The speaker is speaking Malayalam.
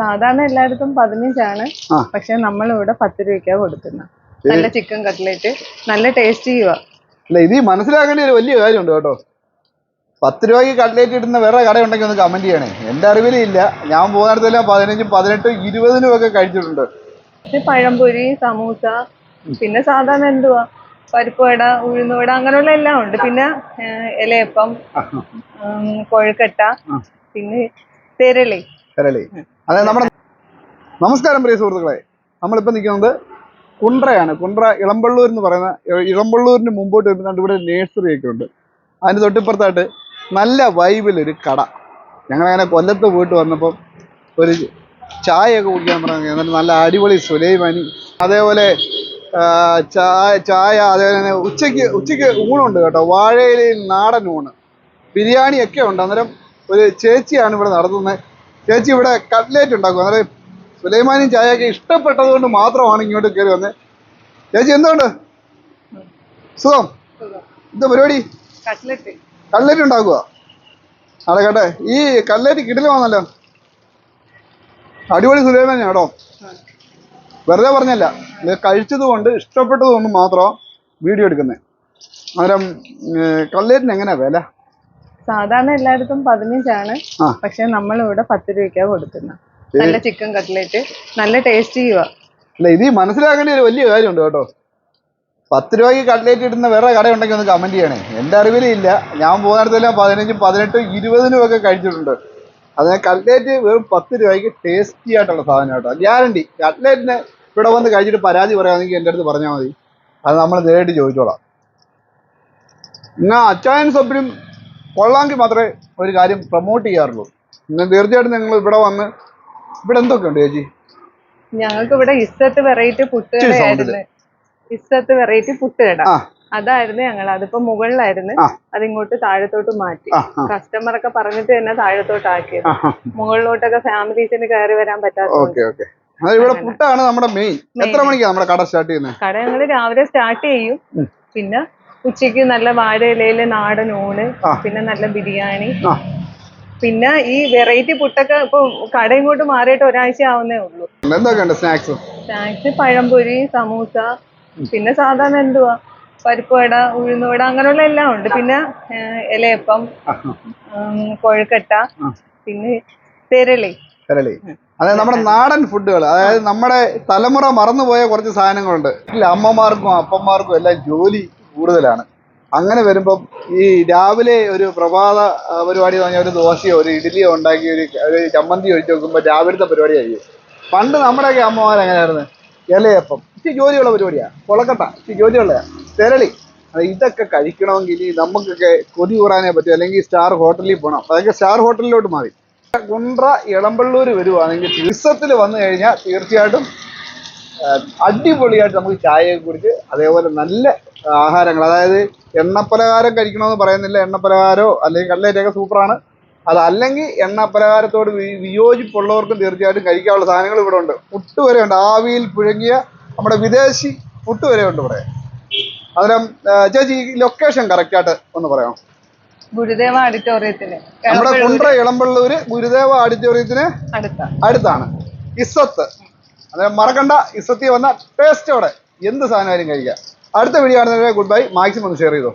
സാധാരണ എല്ലായിടത്തും പതിനഞ്ചാണ്. പക്ഷെ നമ്മളിവിടെ പത്ത് രൂപയ്ക്കാ കൊടുക്കുന്നത് നല്ല ചിക്കൻ കട്ട്ലേറ്റ് നല്ല ടേസ്റ്റ് ചെയ്യുക അല്ല ഇത് മനസ്സിലാക്കേണ്ട ഒരു വലിയ കാര്യമുണ്ട് കേട്ടോ. പത്ത് രൂപയ്ക്ക് കട്ട്ലേറ്റ് ഇടുന്ന വേറെ കടയുണ്ടെങ്കിൽ ഒന്ന് കമന്റ് ചെയ്യണേ. എന്റെ അറിവിലും ഇല്ല. ഞാൻ പോകുന്നിടത്തെല്ലാം പതിനഞ്ചും പതിനെട്ടും ഇരുപതിനും ഒക്കെ കഴിച്ചിട്ടുണ്ട്. പഴംപൊരി സമൂസ പിന്നെ സാധാരണ എന്തുവാ? പരിപ്പ് വട ഉഴുന്നുവട അങ്ങനെയുള്ള എല്ലാം ഉണ്ട്. പിന്നെ ഇലയപ്പം കൊഴുക്കട്ട പിന്നെ തെരളി കരളി. അതായത് നമ്മുടെ നമസ്കാരം പ്രിയ സുഹൃത്തുക്കളെ നമ്മളിപ്പോൾ നിൽക്കുന്നത് കുണ്ട്രയാണ്. കുണ്ട്ര ഇളമ്പള്ളൂർ എന്ന് പറയുന്ന ഇളമ്പള്ളൂരിന് മുമ്പോട്ട് വരുമ്പോൾ ഇവിടെ നേഴ്സറി ഒക്കെ ഉണ്ട്. അതിന് തൊട്ടിപ്പുറത്തായിട്ട് നല്ല വൈബിലൊരു കട. ഞങ്ങളങ്ങനെ കൊല്ലത്ത് പോയിട്ട് വന്നപ്പം ഒരു ചായയൊക്കെ കുടിക്കാൻ പറഞ്ഞു എന്നിട്ട് നല്ല അടിപൊളി സുലൈമാനി അതേപോലെ ചായ ചായ അതേപോലെ തന്നെ ഉച്ചയ്ക്ക് ഉച്ചയ്ക്ക് ഊണുണ്ട് കേട്ടോ. വാഴയിലയിൽ നാടൻ ഊണ്. ബിരിയാണി ഒക്കെ ഉണ്ട്. അന്നേരം ഒരു ചേച്ചിയാണ് ഇവിടെ നടത്തുന്നത്. ചേച്ചി ഇവിടെ കട്ട്ലേറ്റ് ഉണ്ടാക്കും. അന്നേരം സുലൈമാനും ചായയൊക്കെ ഇഷ്ടപ്പെട്ടത് കൊണ്ട് മാത്രമാണ് ഇങ്ങോട്ട് കയറി വന്നത് ചേച്ചി എന്തുകൊണ്ട്? സുഖം? എന്താ പരിപാടി? കട്ട്ലറ്റ്. ഉണ്ടാക്കുക അടക്കട്ടെ കേട്ടെ ഈ കട്ട്ലേറ്റ് വന്നല്ലോ അടിപൊളി സുലൈമാൻ കേട്ടോ വെറുതെ പറഞ്ഞല്ല. ഇത് കഴിച്ചത് കൊണ്ട് ഇഷ്ടപ്പെട്ടത് കൊണ്ട് മാത്രം വീഡിയോ എടുക്കുന്നത് അന്നേരം കട്ട്ലേറ്റിന് എങ്ങനെയാ വില? സാധാരണ എല്ലായിടത്തും പതിനഞ്ചാണ്. പക്ഷെ നമ്മളിവിടെ പത്ത് രൂപയ്ക്കാ കൊടുക്കുന്നത് നല്ല ചിക്കൻ കട്ട്ലേറ്റ് നല്ല ടേസ്റ്റ് ചെയ്യുക അല്ല ഇത് മനസ്സിലാക്കേണ്ട ഒരു വലിയ കാര്യമുണ്ട് കേട്ടോ. പത്ത് രൂപയ്ക്ക് കട്ട്ലേറ്റ് ഇടുന്ന വേറെ കടയുണ്ടെങ്കിൽ ഒന്ന് കമന്റ് ചെയ്യണേ. എന്റെ അറിവിലും ഇല്ല. ഞാൻ പോകുന്നിടത്തെല്ലാം പതിനഞ്ചും പതിനെട്ടും ഇരുപതിനും ഒക്കെ കഴിച്ചിട്ടുണ്ട്. അതിന് കട്ട്ലേറ്റ് വെറും പത്ത് രൂപയ്ക്ക് ടേസ്റ്റി ആയിട്ടുള്ള സാധനം കേട്ടോ. ഗ്യാരണ്ടി കട്ട്ലേറ്റിന് ഇവിടെ വന്ന് കഴിച്ചിട്ട് പരാതി പറയുകയാണെങ്കിൽ എന്റെ അടുത്ത് പറഞ്ഞാൽ മതി. അത് നമ്മൾ നേരിട്ട് ചോദിച്ചോളാം. എന്നാ അച്ചായൻ സബ്ബിനും കൊള്ളാമെങ്കിൽ മാത്രമേ ഒരു കാര്യം പ്രൊമോട്ട് ചെയ്യാറുള്ളൂ. പിന്നെ തീർച്ചയായിട്ടും നിങ്ങൾ ഇവിടെ വന്ന് ഇവിടെ എന്തൊക്കെയുണ്ട് ചേച്ചി? ഞങ്ങൾക്ക് ഇവിടെ ഇസ്സത്ത് വെറൈറ്റി പുട്ടുകടയായിരുന്നു ഇസ്സത്ത് വെറൈറ്റി പുട്ടുകട അതായിരുന്നു ഞങ്ങൾ. അതിപ്പോ മുകളിലായിരുന്നു. അതിങ്ങോട്ട് താഴത്തോട്ട് മാറ്റി. കസ്റ്റമർ ഒക്കെ പറഞ്ഞിട്ട് തന്നെ താഴത്തോട്ട് ആ മുകളിലോട്ടൊക്കെ ഫാമിലീസിന് കയറി വരാൻ പറ്റാത്ത ഇവിടെ പുട്ടാണ് നമ്മുടെ മെയിൻ എത്ര മണിക്കാണ് നമ്മുടെ കട സ്റ്റാർട്ട് ചെയ്യുന്നത്? കട ഞങ്ങൾ രാവിലെ സ്റ്റാർട്ട് ചെയ്യും. പിന്നെ ഉച്ചയ്ക്ക് നല്ല വാഴയിലയിലെ നാടൻ ഊണ് പിന്നെ നല്ല ബിരിയാണി. പിന്നെ ഈ വെറൈറ്റി പുട്ടൊക്കെ ഇപ്പൊ കട ഇങ്ങോട്ട് മാറിയിട്ട് ഒരാഴ്ച ആവുന്നേ ഉള്ളൂ. സ്നാക്സ്? സ്നാക്സ് പഴംപൊരി സമൂസ പിന്നെ സാധാരണ എന്തുവാ? പരിപ്പ് വട ഉഴുന്നുവട അങ്ങനെയുള്ള എല്ലാം ഉണ്ട്. പിന്നെ ഇലയപ്പം കൊഴുക്കട്ട പിന്നെ തെരളി. തെരളി. അതായത് നമ്മുടെ നാടൻ ഫുഡുകൾ അതായത് നമ്മുടെ തലമുറ മറന്നുപോയ കുറച്ച് സാധനങ്ങളുണ്ട്. അമ്മമാർക്കും അപ്പന്മാർക്കും എല്ലാം ജോലി കൂടുതലാണ്. അങ്ങനെ വരുമ്പം ഈ രാവിലെ ഒരു പ്രഭാത പരിപാടി എന്ന് പറഞ്ഞാൽ ഒരു ദോശയോ ഒരു ഇഡ്ഡലിയോ ഉണ്ടാക്കി ഒരു ഒരു ചമ്മന്തി ഒഴിച്ച് നോക്കുമ്പോൾ രാവിലത്തെ പരിപാടി കഴിയും പണ്ട് നമ്മുടെയൊക്കെ അമ്മമാർ എങ്ങനെയായിരുന്നു? ഇലയപ്പം. ഇച്ചിരി ജോലിയുള്ള പരിപാടിയാണ് കൊളക്കട്ട. ഇച്ചിരി ജോലിയുള്ള തെരളി. ഇതൊക്കെ കഴിക്കണമെങ്കിൽ നമുക്കൊക്കെ കൊതി കൂറാനേ പറ്റും. അല്ലെങ്കിൽ സ്റ്റാർ ഹോട്ടലിൽ പോകണം അതൊക്കെ സ്റ്റാർ ഹോട്ടലിലോട്ട് മാറി. കുണ്ട്ര ഇളമ്പള്ളൂർ വരുവാണെങ്കിൽ ദിവസത്തിൽ വന്നു കഴിഞ്ഞാൽ തീർച്ചയായിട്ടും അടിപൊളിയായിട്ട് നമുക്ക് ചായയൊക്കെ കുടിച്ച് അതേപോലെ നല്ല ആഹാരങ്ങൾ. അതായത് എണ്ണപ്പലഹാരം കഴിക്കണമെന്ന് പറയുന്നില്ല. എണ്ണപ്പലഹാരോ അല്ലെങ്കിൽ കട്ട്ലേറ്റൊക്കെ സൂപ്പറാണ്. അതല്ലെങ്കിൽ എണ്ണപ്പലഹാരത്തോട് വിയോജിപ്പുള്ളവർക്കും തീർച്ചയായിട്ടും കഴിക്കാനുള്ള സാധനങ്ങൾ ഇവിടെ ഉണ്ട്. പുട്ട് വരെ ഉണ്ട്. ആവിയിൽ പുഴങ്ങിയ നമ്മുടെ വിദേശി പുട്ട് വരെ ഉണ്ട് ഇവിടെ. അന്നേരം ചേച്ചി ലൊക്കേഷൻ കറക്റ്റായിട്ട് ഒന്ന് പറയാം ഗുരുദേവ ഓഡിറ്റോറിയത്തിന് നമ്മുടെ കുണ്ട്ര ഇളമ്പള്ളൂര് ഗുരുദേവ ഓഡിറ്റോറിയത്തിന് അടുത്ത. അടുത്താണ്. ഇസത്ത് അന്നേരം മറക്കണ്ട ഇസത്തി വന്ന ടേസ്റ്റോടെ എന്ത് സാധനമായാലും കഴിക്കാം. അടുത്ത വീഡിയോ കാണുന്നവരെ ഗുഡ് ബൈ മാക്സിമം ഒന്ന് ഷെയർ ചെയ്തോ.